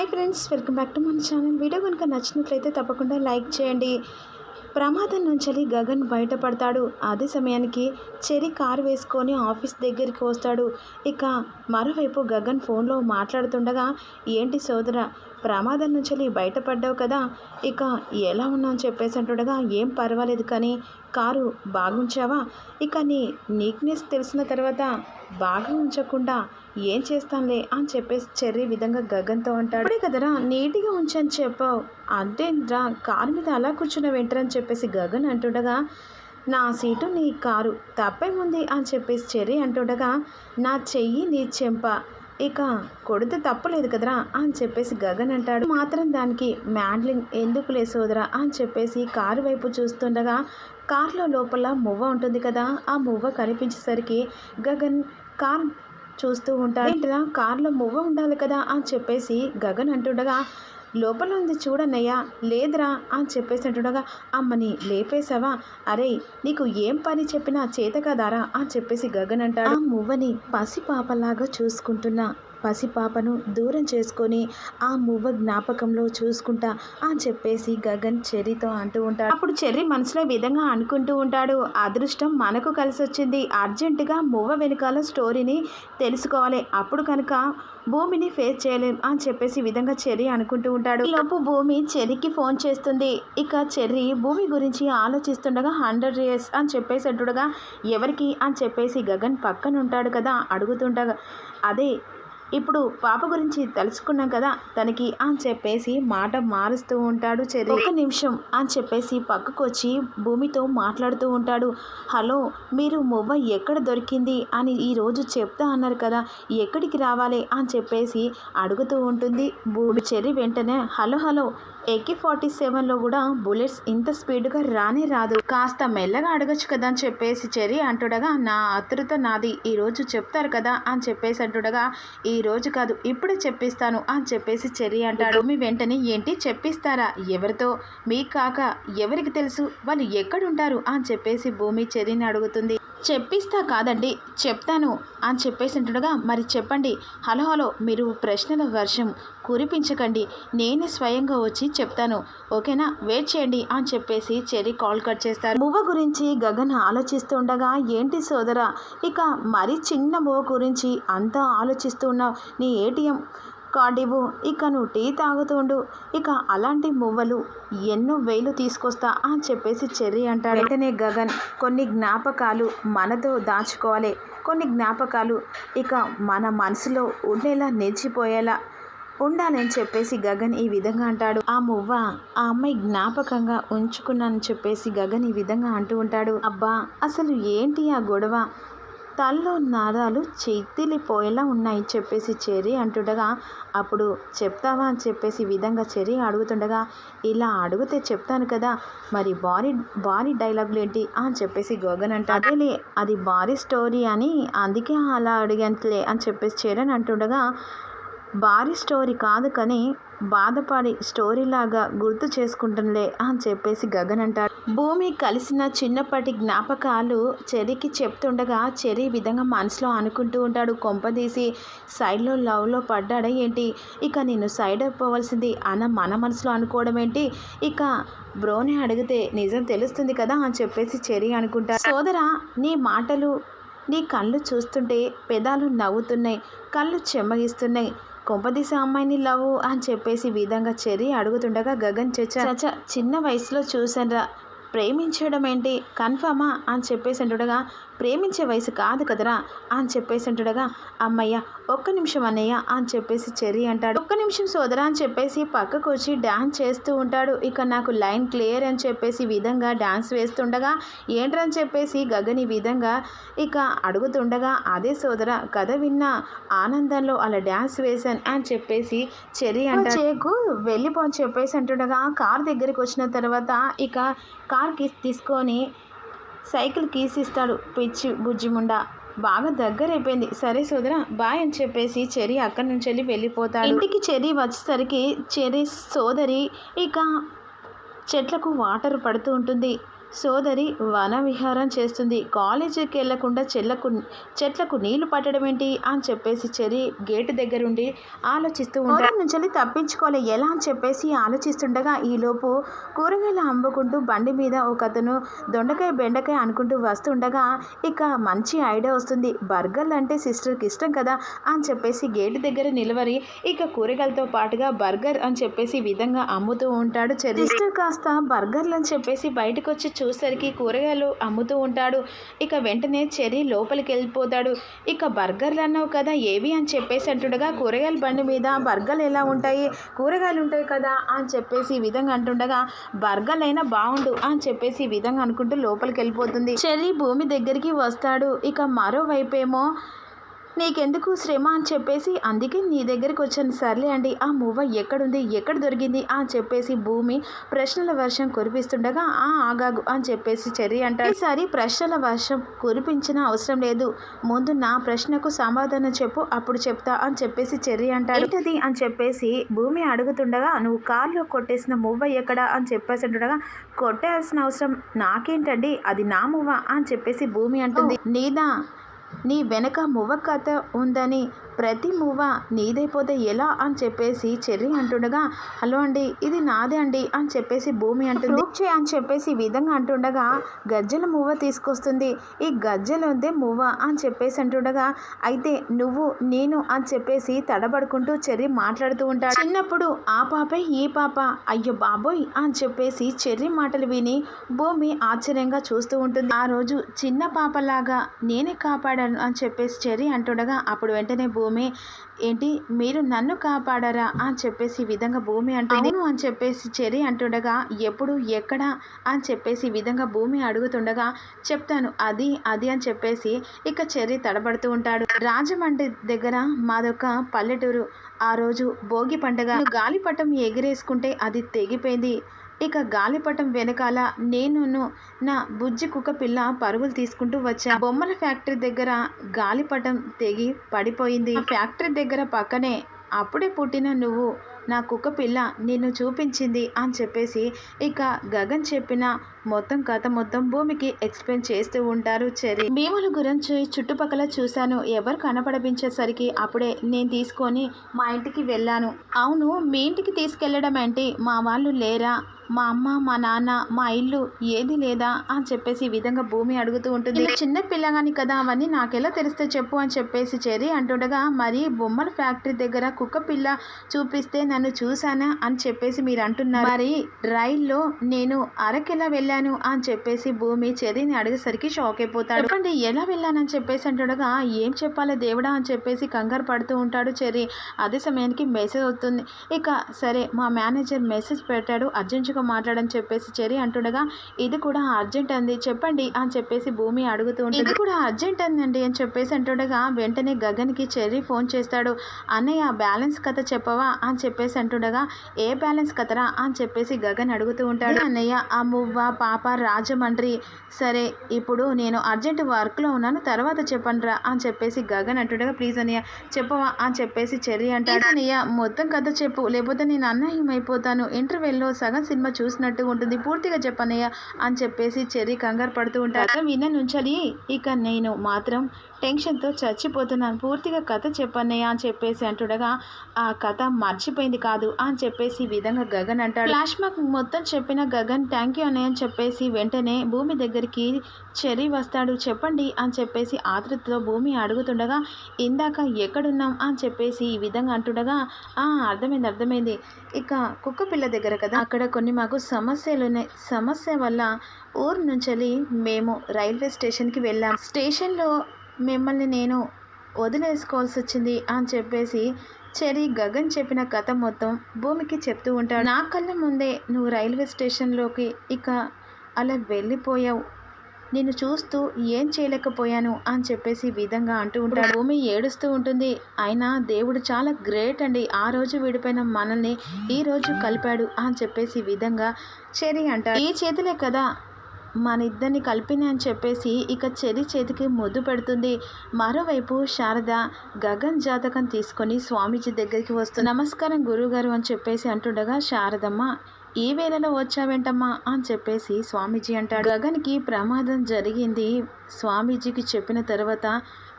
Hi friends welcome back to మన channel. Video కనుక నచ్చినట్లయితే తప్పకుండా లైక్ చేయండి. ప్రమాదం నుంచి గగన్ బయటపడతాడు. అదే సమయానికి చెరి కారు వేసుకొని ఆఫీస్ దగ్గరికి వస్తాడు. ఇక మరోవైపు గగన్ ఫోన్లో మాట్లాడుతుండగా ఏంటి సోదర ప్రమాదం నుంచి బయటపడ్డావు కదా ఇక ఎలా ఉన్నావు చెప్పేసి అంటుండగా ఏం పర్వాలేదు కానీ కారు బాగుంచావా? ఇక నీ నీక్నెస్ తెలిసిన తర్వాత బాగా ఉంచకుండా ఏం చేస్తానులే అని చెప్పేసి చెర్రీ విధంగా గగన్తో అంటాడు. ఇప్పుడే కదరా నీట్గా ఉంచని చెప్పావు. అంతేంద్రా కారు మీద అలా కూర్చున్న వెంటరని చెప్పేసి గగన్ అంటుండగా నా సీటు నీ కారు తప్పేముంది? అని చెప్పేసి చెర్రీ అంటుండగా నా చెయ్యి నీ చెంప ఇక కొడితే తప్పలేదు కదరా అని చెప్పేసి గగన్ అంటాడు. మాత్రం దానికి మ్యాండ్లింగ్ ఎందుకు లే సోదరా అని చెప్పేసి కారు వైపు చూస్తుండగా కార్లో లోపల మువ్వ ఉంటుంది కదా ఆ మువ్వ కనిపించేసరికి గగన్ కార్ చూస్తూ ఉంటాడు. ఏంటిరా కార్లో మువ్వ ఉండాలి కదా అని చెప్పేసి గగన్ అంటుండగా లోపల ఉంది చూడన్నయ్యా లేదురా అని చెప్పేసినట్టుగా అమ్మని లేపేశావా? అరే నీకు ఏం పని చెప్పినా చేత కదారా అని చెప్పేసి గగన్ అంటాడు ఆ మువ్వని పసిపాపలాగా చూసుకుంటున్నా. పసిపాపను దూరం చేసుకొని ఆ మువ్వ జ్ఞాపకంలో చూసుకుంటా అని చెప్పేసి గగన్ చెర్రీతో అంటూ ఉంటాడు. అప్పుడు చెర్రీ మనసులో విధంగా అనుకుంటూ ఉంటాడు. అదృష్టం మనకు కలిసి వచ్చింది అర్జెంటుగా మువ్వ వెనకాల స్టోరీని తెలుసుకోవాలి. అప్పుడు కనుక భూమిని ఫేస్ చేయలేం అని చెప్పేసి విధంగా చెర్రీ అనుకుంటూ ఉంటాడు. లోపు భూమి చెర్రీకి ఫోన్ చేస్తుంది. ఇక చెర్రీ భూమి గురించి ఆలోచిస్తుండగా హండ్రెడ్ ఇయర్స్ అని చెప్పేసి అంటుండగా ఎవరికి అని చెప్పేసి గగన్ పక్కన ఉంటాడు కదా అడుగుతుండగా అదే ఇప్పుడు పాప గురించి తెలుసుకున్నాం కదా తనకి అని చెప్పేసి మాట మారుస్తూ ఉంటాడు చెరి ఒక నిమిషం అని చెప్పేసి పక్కకు వచ్చి భూమితో మాట్లాడుతూ ఉంటాడు. హలో మీరు మొవ్వ ఎక్కడ దొరికింది? అని ఈరోజు చెప్తా అన్నారు కదా ఎక్కడికి రావాలి అని చెప్పేసి అడుగుతూ ఉంటుంది భూమి. చెరి వెంటనే హలో హలో ఏకే ఫార్టీ సెవెన్లో కూడా బుల్లెట్స్ ఇంత స్పీడ్గా రానే రాదు. కాస్త మెల్లగా అడగచ్చు కదా అని చెప్పేసి చెరి అంటుండగా నా ఆతృత నాది ఈరోజు చెప్తారు కదా అని చెప్పేసి అంటుండగా ఈ రోజు కాదు ఇప్పుడే చెప్పిస్తాను అని చెప్పేసి చెరి అంటాడు. మీ వెంటనే ఏంటి చెప్పిస్తారా? ఎవరితో? మీ కాక? ఎవరికి తెలుసు? వాళ్ళు ఎక్కడుంటారు? అని చెప్పేసి భూమి చెరిని అడుగుతుంది. చెప్పిస్తా కాదండి చెప్తాను అని చెప్పేసింటుండగా మరి చెప్పండి హలో హలో మీరు ప్రశ్నల వర్షం కురిపించకండి నేనే స్వయంగా వచ్చి చెప్తాను ఓకేనా? వెయిట్ చేయండి అని చెప్పేసి చెర్రీ కాల్ కట్ చేస్తారు. మువ్వ గురించి గగన్ ఆలోచిస్తుండగా ఏంటి సోదరా ఇక మరి చిన్న మువ్వ గురించి అంతా ఆలోచిస్తున్నావు నీ ఏటీఎం కార్డు ఇక నువ్వు టీ తాగుతుండు ఇక అలాంటి మువ్వలు ఎన్నో వేలు తీసుకొస్తా అని చెప్పేసి చెర్రీ అంటాడు. వెంటనే గగన్ కొన్ని జ్ఞాపకాలు మనతో దాచుకోవాలి. కొన్ని జ్ఞాపకాలు ఇక మన మనసులో ఉండేలా నిలిచిపోయేలా ఉండాలని చెప్పేసి గగన్ ఈ విధంగా అంటాడు. ఆ మువ్వ ఆ అమ్మాయి జ్ఞాపకంగా ఉంచుకున్నానని చెప్పేసి గగన్ ఈ విధంగా అంటూ ఉంటాడు. అబ్బా అసలు ఏంటి ఆ గొడవ? తల్లో నారాలు చెత్తిలిపోయేలా ఉన్నాయి చెప్పేసి చెర్రీ అంటుండగా అప్పుడు చెప్తావా? అని చెప్పేసి విధంగా చెర్రీ అడుగుతుండగా ఇలా అడిగితే చెప్తాను కదా మరి భారీ భారీ డైలాగులు ఏంటి? అని చెప్పేసి గగన్ అంట అదేలే అది భారీ స్టోరీ అని అందుకే అలా అడిగంతలే అని చెప్పేసి చెరన్ అంటుండగా భారీ స్టోరీ కాదు కానీ బాధపడి స్టోరీలాగా గుర్తు చేసుకుంటుందిలే అని చెప్పేసి గగన్ అంటాడు భూమి కలిసిన చిన్నప్పటి జ్ఞాపకాలు చెరికి చెప్తుండగా చెరి విధంగా మనసులో అనుకుంటూ ఉంటాడు. కొంపదీసి సైడ్లో లవ్లో పడ్డాడా ఏంటి? ఇక నేను సైడ్ అయిపోవలసింది అన్న మన మనసులో అనుకోవడం ఏంటి? ఇక బ్రోని అడిగితే నిజం తెలుస్తుంది కదా అని చెప్పేసి చెరి అనుకుంటా సోదరా నీ మాటలు నీ కళ్ళు చూస్తుంటే పెదాలు నవ్వుతున్నాయి కళ్ళు చెమ్మగిస్తున్నాయి కొంపదీసే అమ్మాయిని లవ్ అని చెప్పేసి విధంగా చెరి అడుగుతుండగా గగన్ చచ్చ చచ్చ చిన్న వయసులో చూసానురా ప్రేమించడం ఏంటి? కన్ఫర్మా అని చెప్పేసి అంటుండగా ప్రేమించే వయసు కాదు కదరా? అని చెప్పేసి అంటుండగా అమ్మయ్య ఒక్క నిమిషం అన్నయ్య అని చెప్పేసి చెర్రీ అంటాడు. ఒక్క నిమిషం సోదరా అని చెప్పేసి పక్కకు వచ్చి డ్యాన్స్ చేస్తూ ఉంటాడు. ఇక నాకు లైన్ క్లియర్ అని చెప్పేసి విధంగా డ్యాన్స్ వేస్తుండగా ఏంట్రని చెప్పేసి గగని విధంగా ఇక అడుగుతుండగా అదే సోదర కథ విన్న ఆనందంలో అలా డ్యాన్స్ వేశాను అని చెప్పేసి చెర్రీ అంటే చేకు వెళ్ళిపో అని చెప్పేసి అంటుండగా కార్ దగ్గరికి వచ్చిన తర్వాత ఇక కార్ కీస్ తీసుకొని సైకిల్ కీస్ ఇస్తాడు పిచ్చి బుజ్జిముండ. బాగా దగ్గరైపోయింది. సరే సోదరా బాయ్ అని చెప్పేసి చెరి అక్కడి నుంచి వెళ్ళి వెళ్ళిపోతాడు. ఇంటికి చెరి వచ్చేసరికి చెరి సోదరి ఇక చెట్లకు వాటర్ పడుతూ ఉంటుంది. సోదరి వన విహారం చేస్తుంది. కాలేజీకి వెళ్ళకుండా చెల్లకు చెట్లకు నీళ్ళు పట్టడం ఏంటి? అని చెప్పేసి చెరి గేటు దగ్గరుండి ఆలోచిస్తూ ఉంటాడు నుంచి తప్పించుకోవాలి ఎలా అని చెప్పేసి ఆలోచిస్తుండగా ఈలోపు కూరగాయలు అమ్ముకుంటూ బండి మీద ఒక అతను దొండకాయ బెండకాయ అనుకుంటూ వస్తుండగా ఇక మంచి ఐడియా వస్తుంది. బర్గర్లు అంటే సిస్టర్కి ఇష్టం కదా అని చెప్పేసి గేటు దగ్గర నిలవరి ఇక కూరగాయలతో పాటుగా బర్గర్ అని చెప్పేసి విధంగా అమ్ముతూ ఉంటాడు చెరి సిస్టర్ కాస్త బర్గర్లు అని చెప్పేసి బయటకు వచ్చి చూసరికి కూరగాయలు అమ్ముతూ ఉంటాడు. ఇక వెంటనే చెర్రీ లోపలికి వెళ్ళిపోతాడు. ఇక బర్గర్లు అన్నావు కదా ఏవి అని చెప్పేసి అంటుండగా కూరగాయల బండి మీద బర్గర్లు ఎలా ఉంటాయి? కూరగాయలు ఉంటాయి కదా అని చెప్పేసి ఈ విధంగా అంటుండగా బర్గర్లు అయినా బాగుండు అని చెప్పేసి ఈ విధంగా అనుకుంటూ లోపలికి వెళ్ళిపోతుంది. చెర్రీ భూమి దగ్గరికి వస్తాడు. ఇక మరోవైపేమో నీకెందుకు శ్రమ అని చెప్పేసి అందుకే నీ దగ్గరికి వచ్చాను. సర్లే అండి ఆ మువ్వ ఎక్కడుంది ఎక్కడ దొరికింది అని చెప్పేసి భూమి ప్రశ్నల వర్షం కురిపిస్తుండగా ఆ ఆగాగు అని చెప్పేసి చెర్రి అంటాడు. ఈసారి ప్రశ్నల వర్షం కురిపించిన అవసరం లేదు. ముందు నా ప్రశ్నకు సమాధానం చెప్పు అప్పుడు చెప్తా అని చెప్పేసి చెర్రి అంటాడు. ఏంటది అని చెప్పేసి భూమి అడుగుతుండగా నువ్వు కారులో కొట్టేసిన మువ్వ ఎక్కడ అని చెప్పేసి అంటుండగా కొట్టేయాల్సిన అవసరం నాకేంటండి అది నా మువ్వ అని చెప్పేసి భూమి అంటుంది. నీదా నీ వెనక మువ్వ కథ ఉందని ప్రతి మువ్వ నీదైపోతే ఎలా అని చెప్పేసి చెర్రి అంటుండగా హలో అండి ఇది నాదే అండి అని చెప్పేసి భూమి అంటుంది. చే అని చెప్పేసి ఈ విధంగా అంటుండగా గజ్జల మువ్వ తీసుకొస్తుంది. ఈ గజ్జలు ఉందే మువ్వ అని చెప్పేసి అంటుండగా అయితే నువ్వు నేను అని చెప్పేసి తడబడుకుంటూ చెర్రి మాట్లాడుతూ ఉంటాడు. చిన్నప్పుడు ఆ పాపే ఈ పాప అయ్యో బాబోయ్ అని చెప్పేసి చెర్రి మాటలు విని భూమి ఆశ్చర్యంగా చూస్తూ ఉంటుంది. ఆ రోజు చిన్న పాపలాగా నేనే కాపాడాను అని చెప్పేసి చెర్రి అంటుండగా అప్పుడు వెంటనే భూమి. ఏంటి? మీరు నన్ను కాపాడారా? అని చెప్పేసి ఈ విధంగా భూమి అంటుంది. అని చెప్పేసి చెర్రి అంటుండగా ఎప్పుడు? ఎక్కడ? అని చెప్పేసి ఈ విధంగా భూమి అడుగుతుండగా చెప్తాను. అది అది అని చెప్పేసి ఇక చెర్రి తడబడుతూ ఉంటాడు. రాజమండ్రి దగ్గర మాదొక పల్లెటూరు. ఆ రోజు భోగి పండగ. గాలిపటం ఎగిరేసుకుంటే అది తెగిపోయింది. ఇక గాలిపటం వెనకాల నేనును నా బుజ్జి కుక్క పిల్ల పరుగులు తీసుకుంటూ వచ్చా. బొమ్మల ఫ్యాక్టరీ దగ్గర గాలిపటం తెగి పడిపోయింది. ఫ్యాక్టరీ దగ్గర పక్కనే అప్పుడే పుట్టిన నువ్వు నా కుక్క పిల్ల నిన్ను చూపించింది అని చెప్పేసి ఇక గగన్ చెప్పిన మొత్తం కథ మొత్తం భూమికి ఎక్స్ప్లెయిన్ చేస్తూ ఉంటారు చెరి భీముల గురించి చుట్టుపక్కల చూశాను. ఎవరు కనపడపించేసరికి అప్పుడే నేను తీసుకొని మా ఇంటికి వెళ్ళాను. అవును మీ ఇంటికి తీసుకెళ్ళడం ఏంటి? మా వాళ్ళు లేరా? మా అమ్మ మా నాన్న మా ఇల్లు ఏది లేదా? అని చెప్పేసి ఈ విధంగా భూమి అడుగుతూ ఉంటుంది. చిన్న పిల్లగాని కదా? అవన్నీ నాకెలా తెలిస్తే చెప్పు అని చెప్పేసి చెరి అంటుండగా మరి బొమ్మల ఫ్యాక్టరీ దగ్గర కుక్క పిల్ల చూపిస్తే నన్ను చూశానా? అని చెప్పేసి మీరు అంటున్నారు మరి రైల్లో నేను అరకెలా వెళ్ళాను? అని చెప్పేసి భూమి చెరిని అడిగేసరికి షాక్ అయిపోతాడు. చెప్పండి ఎలా వెళ్ళానని చెప్పేసి అంటుండగా ఏం చెప్పాలి దేవుడా అని చెప్పేసి కంగారు పడుతూ ఉంటాడు చెరి అదే సమయానికి మెసేజ్ వస్తుంది. ఇక సరే మా మేనేజర్ మెసేజ్ పెట్టాడు. అర్జెంటుగా మాట్లాడని చెప్పేసి చెరి అంటుండగా ఇది కూడా అర్జెంట్ అంది. చెప్పండి అని చెప్పేసి భూమి అడుగుతూ ఉంటుంది. ఇది కూడా అర్జెంట్ అందండి అని చెప్పేసి అంటుండగా వెంటనే గగన్కి చెర్రీ ఫోన్ చేస్తాడు. అన్నయ్య బ్యాలెన్స్ కథ చెప్పవా? అని చెప్పేసి అంటుండగా ఏ బ్యాలెన్స్ కథరా? అని చెప్పేసి గగన్ అడుగుతూ ఉంటాడు. అన్నయ్య ఆ మువ్వ పాప రాజమండ్రి సరే ఇప్పుడు నేను అర్జెంట్ వర్క్లో ఉన్నాను తర్వాత చెప్పండిరా అని చెప్పేసి గగన్ అంటుండగా ప్లీజ్ అన్నయ్య చెప్పవా? అని చెప్పేసి చెర్రి అంటాడు. అన్నయ్య మొత్తం కథ చెప్పు లేకపోతే నేను అన్నయ్యం అయిపోతాను ఇంటర్వెల్లో సగం సినిమా చూసినట్టు ఉంటుంది పూర్తిగా చెప్పనయ్య అని చెప్పేసి చెర్రి కంగారు పడుతూ ఉంటారు విన్న నుంచాలి. ఇక నేను మాత్రం టెన్షన్తో చచ్చిపోతున్నాను. పూర్తిగా కథ చెప్పన్నయ్య అని చెప్పేసి అంటుండగా ఆ కథ మర్చిపోయింది కాదు అని చెప్పేసి ఈ విధంగా గగన్ అంటాడు. ఫ్లాష్ బ్యాక్ మొత్తం చెప్పిన గగన్ థ్యాంక్ యూ అన్నయ్య అని చెప్పేసి వెంటనే భూమి దగ్గరికి చెర్రీ వస్తాడు. చెప్పండి అని చెప్పేసి ఆతృతతో భూమి అడుగుతుండగా ఇందాక ఎక్కడున్నాం? అని చెప్పేసి ఈ విధంగా అంటుండగా "ఆ, అర్థమైంది అర్థమైంది. ఇక కుక్క పిల్ల దగ్గర కదా? అక్కడ కొన్ని మాకు సమస్యలు ఉన్నాయి సమస్య వల్ల ఊరు నుంచి మేము రైల్వే స్టేషన్కి వెళ్ళాం. స్టేషన్లో మిమ్మల్ని నేను వదిలేసుకోవాల్సి వచ్చింది అని చెప్పేసి చెరి గగన్ చెప్పిన కథ మొత్తం భూమికి చెప్తూ ఉంటాడు. నా కళ్ళ ముందే నువ్వు రైల్వే స్టేషన్లోకి ఇక అలా వెళ్ళిపోయావు. నిన్ను చూస్తూ ఏం చేయలేకపోయాను అని చెప్పేసి విధంగా అంటూ ఉంటాడు. భూమి ఏడుస్తూ ఉంటుంది. అయినా దేవుడు చాలా గ్రేట్ అండి. ఆ రోజు విడిపోయిన మనల్ని ఈ రోజు కలిపాడు అని చెప్పేసి విధంగా చెరి అంటాడు. ఈ చేతిలే కదా మన ఇద్దరిని కలిపిన అని చెప్పేసి ఇక చెరి చేతికి ముద్దు పెడుతుంది. మరోవైపు శారద గగన్ జాతకం తీసుకొని స్వామీజీ దగ్గరికి వస్తుంది నమస్కారం గురువుగారు అని చెప్పేసి అంటుండగా శారదమ్మ ఈ వేళలో వచ్చావేంటమ్మా? అని చెప్పేసి స్వామీజీ అంటాడు. గగన్కి ప్రమాదం జరిగింది. స్వామీజీకి చెప్పిన తర్వాత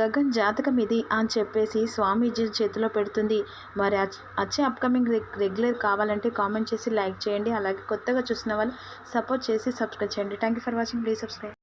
గగన్ జాతకం ఇది అని చెప్పేసి స్వామీజీ చేతిలో పెడుతుంది. మరి వచ్చే అప్కమింగ్ రెగ్యులర్ కావాలంటే కామెంట్ చేసి లైక్ చేయండి. అలాగే కొత్తగా చూసిన వాళ్ళు సపోర్ట్ చేసి సబ్స్క్రైబ్ చేయండి. Thank you for watching. Please subscribe.